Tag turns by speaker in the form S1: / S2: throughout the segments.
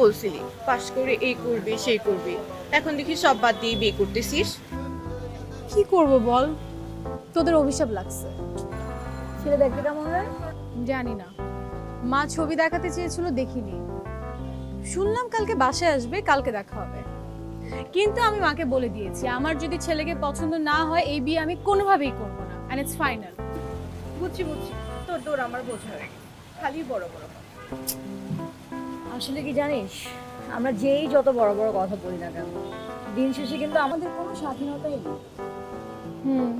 S1: বলছিলি পাশ করে এই করবি সেই করবি। এখন দেখি সব বাদ দিয়ে বিয়ে করতেছিস?
S2: কি করব বল? তোদের অভিশাপ লাগছে।
S3: ছেলে দেখতে কেমন হয়?
S2: জানি না। মা ছবি দেখাতে চেয়েছিল দেখিনি। শুনলাম কালকে বাসায় আসবে কালকে দেখা হবে। কিন্তু আমি মাকে বলে দিয়েছি আমার যদি ছেলেকে পছন্দ না হয় এই বিয়ে আমি কোনোভাবেই করব না। অ্যান্ড ইটস ফাইনাল
S1: বুঝছি বুঝছি। তোর তোর আমার বোঝা। খালি বড় বড়।
S3: আসলে কি জানিস আমরা যেই যত বড় বড় কথা বলি না কেন দিন শেষে কিন্তু আমাদের কোনো স্বাধীনতাই নেই।
S2: হুম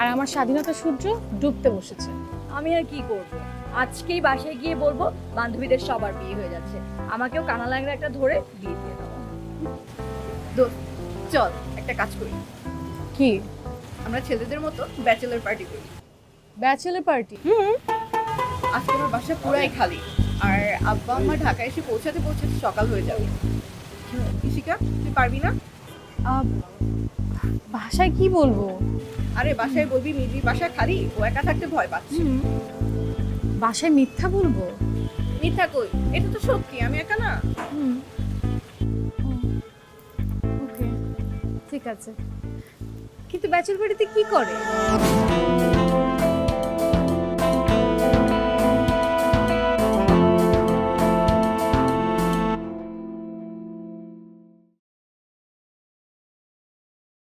S2: আর আমার স্বাধীনতা সূর্য ডুবতে বসেছে।
S3: আমি আর কি করব? আজকেই বাসায় গিয়ে বলব বান্ধবীদের সবার বিয়ে হয়ে যাচ্ছে। আমাকেও কানা লাগলে একটা ধরে বিয়ে দিয়ে দেবো।
S1: দোস্ত চল একটা কাজ করি।
S2: কি?
S1: আমরা ছেলেদের মতো ব্যাচেলার পার্টি করি।
S2: Bachelor party?
S1: হুম আজকে আমার বাসা পুরাই খালি। আর আব্বা আম্মা ঢাকায় এসে পৌঁছাতে পৌঁছাতে সকাল হয়ে যাবে। ইশিকা তুই পারবি না?
S2: ভাষায় কি বলব?
S1: আরে বাসায় বলবি মিজির বাসায় খালি ও একা থাকতে ভয় পাচ্ছে।
S2: বাসায় মিথ্যা বলব?
S1: মিথ্যা কই? এটা তো সত্যি আমি একা না।
S2: ওকে ঠিক আছে। কিন্তু ব্যাচেলর বাড়িতে কি করে?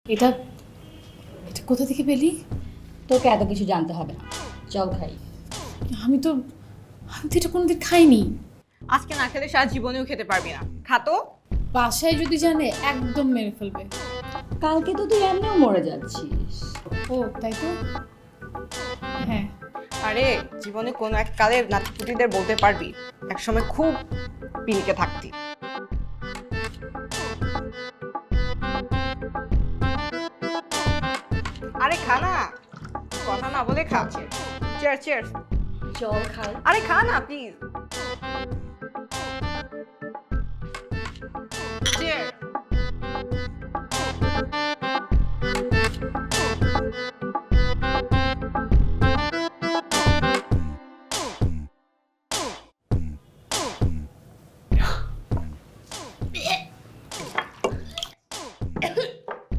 S2: এটা এটা কোথা থেকে পেলি?
S3: তোকে এত কিছু জানতে হবে না। চল খাই।
S2: আমি তো আমি তো এটা কোনোদিন খাইনি।
S1: আজকে না খেলে সারা জীবনেও খেতে পারবি না। খাতো
S2: বাসায় যদি জানে একদম মেরে ফেলবে।
S3: কালকে তো তুই এমনিও মরে যাচ্ছিস।
S2: ও তাই তো? হ্যাঁ।
S1: আরে জীবনে কোনো এক কালে নাতিপুতিদের বলতে পারবি একসময় খুব পিনিকে থাকতি। আরে খা না। কথা না বলে খা চেয়ার চেয়ার
S3: চল খাই।
S1: আরে খা না প্লিজ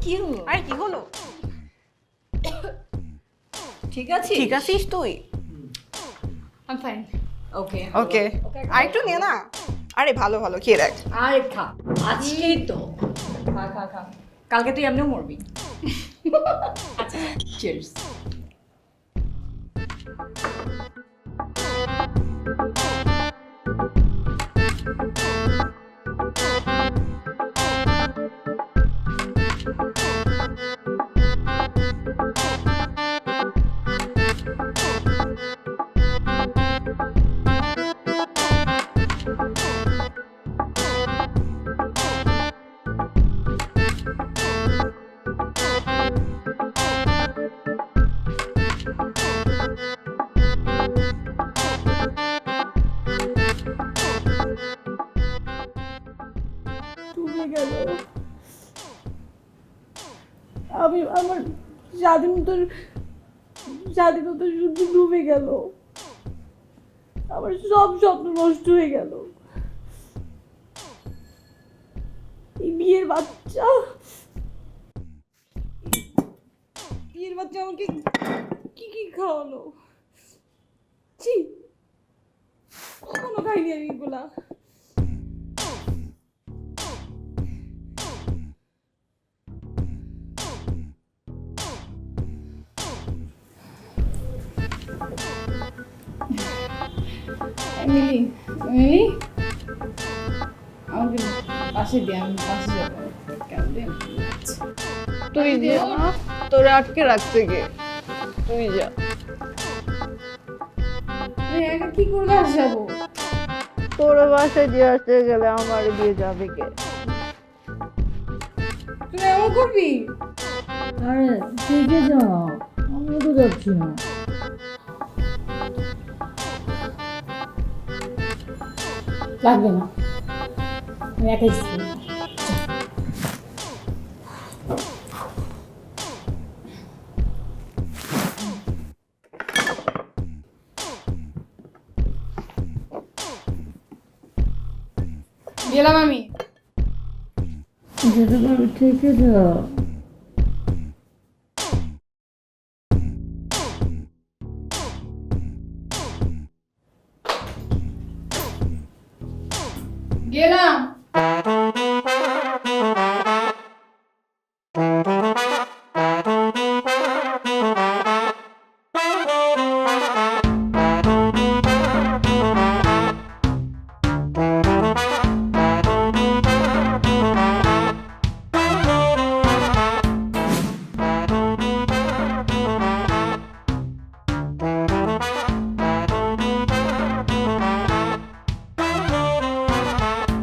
S3: কি হলো?
S1: আরে কি হলো?
S3: ঠিক আছে
S1: ঠিক আছিস তুই?
S2: আই ফাইন
S3: ওকে
S1: ওকে আর একটু নে না। আরে ভালো ভালো খেয়ে দেখ।
S3: আরে খা। আজকেই তো। খা খা খা। কালকে তুই এমনিও মরবি। আচ্ছা চিয়ার্স
S4: আমি আমার স্বাধীনতার স্বাধীনতা শুধু ডুবে গেল। আমার সব স্বপ্ন নষ্ট হয়ে গেল। এই বিয়ের বাচ্চা। বিয়ের বাচ্চা আমাকে কি কি খাওয়ালো? ছি, কখনো খাইনি আমি এগুলা।
S2: Emily Emily? আমাকে পাশে দিয়ে আমি পাশে যাব।
S1: তুই যে তোরে আটকে রাখছে কে তুই যা।
S2: কি করে বাস যাব।
S1: তোর বাসায় দিয়ে আসতে গেলে আমার দিয়ে যাবে কে
S2: তুই এমন করবি?
S3: আরে ঠিক আছে আমিও তো যাচ্ছি না।
S2: লাগবে না। আমি একাই যাব। গেলাম আমি।
S3: যেতে পারবে থেকে যাও गेला.